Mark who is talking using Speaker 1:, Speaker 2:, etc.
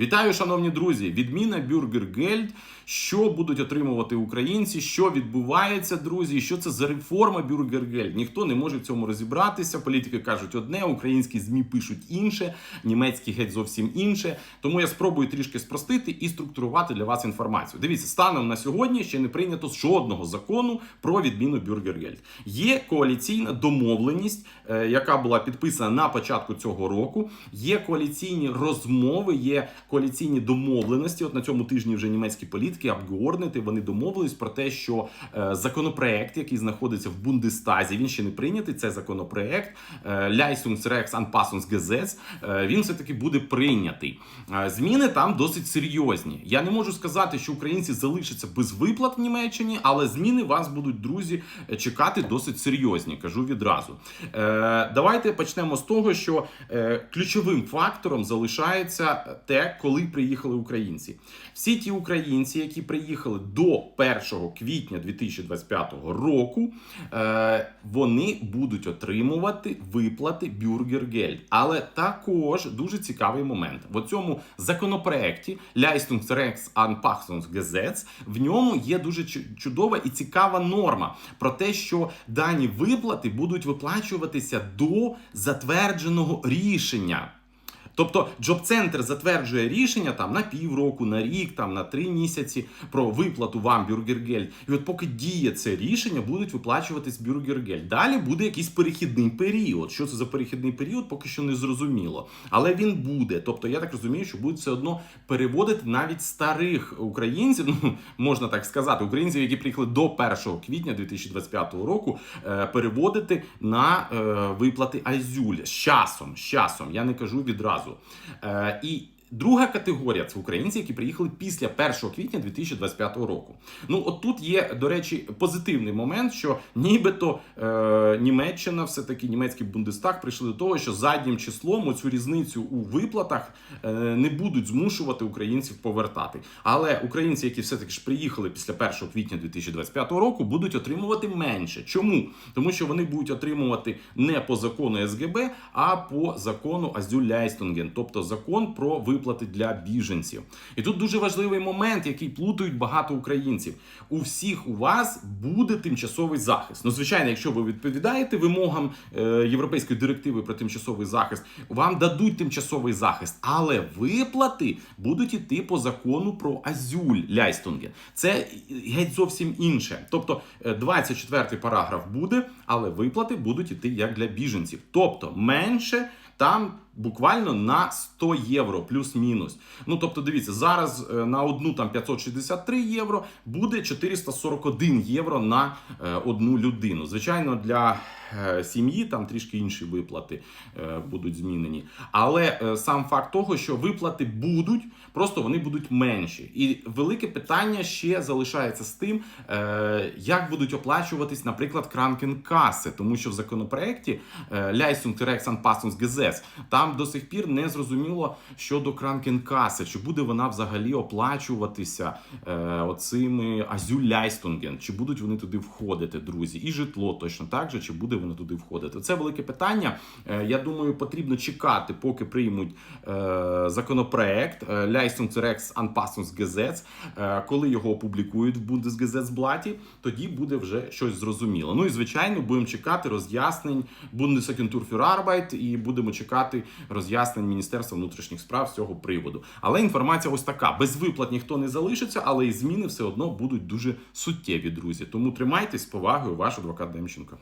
Speaker 1: Вітаю, шановні друзі! Відміна Бюргергельд. Що будуть отримувати українці? Що відбувається, друзі? Що це за реформа Бюргергельд? Ніхто не може в цьому розібратися. Політики кажуть одне, українські змі пишуть інше, німецькі геть зовсім інше. Тому я спробую трішки спростити і структурувати для вас інформацію. Дивіться, станом на сьогодні ще не прийнято жодного закону про відміну Бюргергельд. Є коаліційна домовленість, е, яка була підписана на початку цього року. Є коаліційні розмови, є коаліційні домовленості. От на цьому тижні вже німецькі політики Абгеорнити, вони домовились про те, що е, законопроект, який знаходиться в Бундестазі, він ще не прийнятий. Це законопроект Leistungsrechtsanpassungsgesetz, е, Він все таки буде прийнятий. Е, Зміни там досить серйозні. Я не можу сказати, що українці залишаться без виплат в Німеччині, але зміни вас будуть, друзі, чекати досить серйозні. Кажу відразу. Е, Давайте почнемо з того, що ключовим фактором залишається те, коли приїхали українці. Всі ті українці, які приїхали до 1 квітня 2025 року, е, вони будуть отримувати виплати Бюргергельд. Але також дуже цікавий момент. В цьому законопроекті Leistungsrechtsanpassungsgesetz, в ньому є дуже чудова і цікава норма про те, що дані виплати будуть виплачуватися до затвердженого рішення. Тобто Джоб-центр затверджує рішення там на півроку, на рік, там на три місяці про виплату вам бюргергель. І от поки діє це рішення, будуть виплачуватись бюргергель. Далі буде якийсь перехідний період. Що це за перехідний період, поки що не зрозуміло. Але він буде. Тобто, я так розумію, що будуть все одно переводити навіть старих українців, ну можна так сказати, українців, які приїхали до 1 квітня 2025 року, е, переводити на е, виплати Азюль з часом. З часом. Я не кажу відразу. Е, і Друга категорія це українці, які приїхали після 1 квітня 2025 року. Ну от тут є, до речі, позитивний момент, що нібито е, Німеччина, все таки німецький Бундестаг прийшли до того, що заднім числом оцю різницю у виплатах е, не будуть змушувати українців повертати. Але українці, які все таки ж приїхали після 1 квітня 2025 року, будуть отримувати менше. Чому? Тому що вони будуть отримувати не по закону СГБ, а по закону Азюляйстунген, тобто закон про виплати для біженців. І тут дуже важливий момент, який плутають багато українців. У всіх у вас буде тимчасовий захист. Ну, звичайно, якщо ви відповідаєте вимогам е, європейської директиви про тимчасовий захист, вам дадуть тимчасовий захист, але виплати будуть іти по закону про азюль ляйстунги. Це геть зовсім інше. Тобто, е, 24 параграф буде, але виплати будуть іти як для біженців. Тобто менше там буквально на 100 євро плюс-мінус. Ну тобто, дивіться, зараз е, на одну там 563 євро буде 441 євро на е, одну людину. Звичайно, для е, сім'ї там трішки інші виплати будуть змінені. Але сам факт того, що виплати будуть, просто вони будуть менші. І велике питання ще залишається з тим, як будуть оплачуватись, наприклад, кранкенкаси, тому що в законопроекті е, Leistungsrechtsanpassungsgesetz там до сих пір не зрозуміло щодо кранкенкаси, чи буде вона взагалі оплачуватися е, оцими азюляйстунген, чи будуть вони туди входити, друзі, і житло точно так же, чи буде воно туди входити. Це велике питання. Е, я думаю, потрібно чекати, поки приймуть е, законопроект е, Leistungsrechtsanpassungsgesetz, е, коли його опублікують в Bundesgesetzblatt, тоді буде вже щось зрозуміло. Ну і звичайно, будемо чекати роз'яснень Bundesagentur für і будемо чекати роз'яснень Міністерства внутрішніх справ з цього приводу. Але інформація ось така: без виплат ніхто не залишиться, але і зміни все одно будуть дуже суттєві, друзі. Тому тримайтесь з повагою, ваш адвокат Демченко.